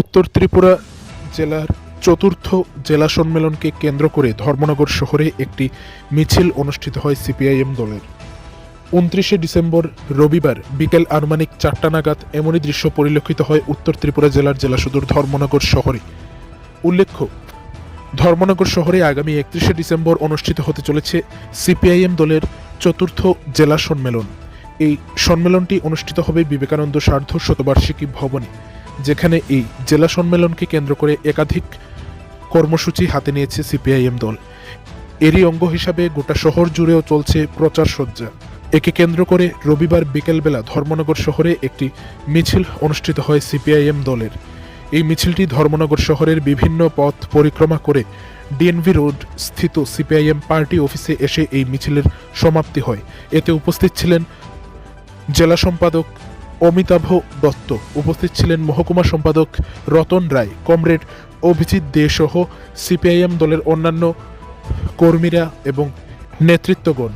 উত্তর ত্রিপুরা জেলার চতুর্থ জেলা সম্মেলনকে কেন্দ্র করে ধর্মনগর শহরে একটি মিছিল অনুষ্ঠিত হয় সিপিআইএম দলের। উনত্রিশে ডিসেম্বর রবিবার বিকেল আনুমানিক চারটা নাগাদ এমনই দৃশ্য পরিলক্ষিত হয় উত্তর ত্রিপুরা জেলার জেলা সদর ধর্মনগর শহরে। উল্লেখ্য, ধর্মনগর শহরে আগামী একত্রিশে ডিসেম্বর অনুষ্ঠিত হতে চলেছে সিপিআইএম দলের চতুর্থ জেলা সম্মেলন। এই সম্মেলনটি অনুষ্ঠিত হবে বিবেকানন্দ সার্ধ শতবার্ষিকী ভবনে। যেখানে এই জেলা সম্মেলনকে কেন্দ্র করে একাধিক কর্মসূচি হাতে নিয়েছে সিপিআইএম দল। এরই অঙ্গ হিসাবে গোটা শহর জুড়েও চলছে প্রচার সজ্জা। একে কেন্দ্র করে রবিবার বিকেলবেলা ধর্মনগর শহরে একটি মিছিল অনুষ্ঠিত হয় সিপিআইএম দলের। এই মিছিলটি ধর্মনগর শহরের বিভিন্ন পথ পরিক্রমা করে ডিএনভি রোড স্থিত সিপিআইএম পার্টি অফিসে এসে এই মিছিলের সমাপ্তি হয়। এতে উপস্থিত ছিলেন জেলা সম্পাদক অমিতাভ দত্ত। উপস্থিত ছিলেন মহকুমা সম্পাদক রতন রায়, কমরেড অভিজিৎ দে সহ সিপিআইএম দলের অন্যান্য কর্মীরা এবং নেতৃত্বগণ।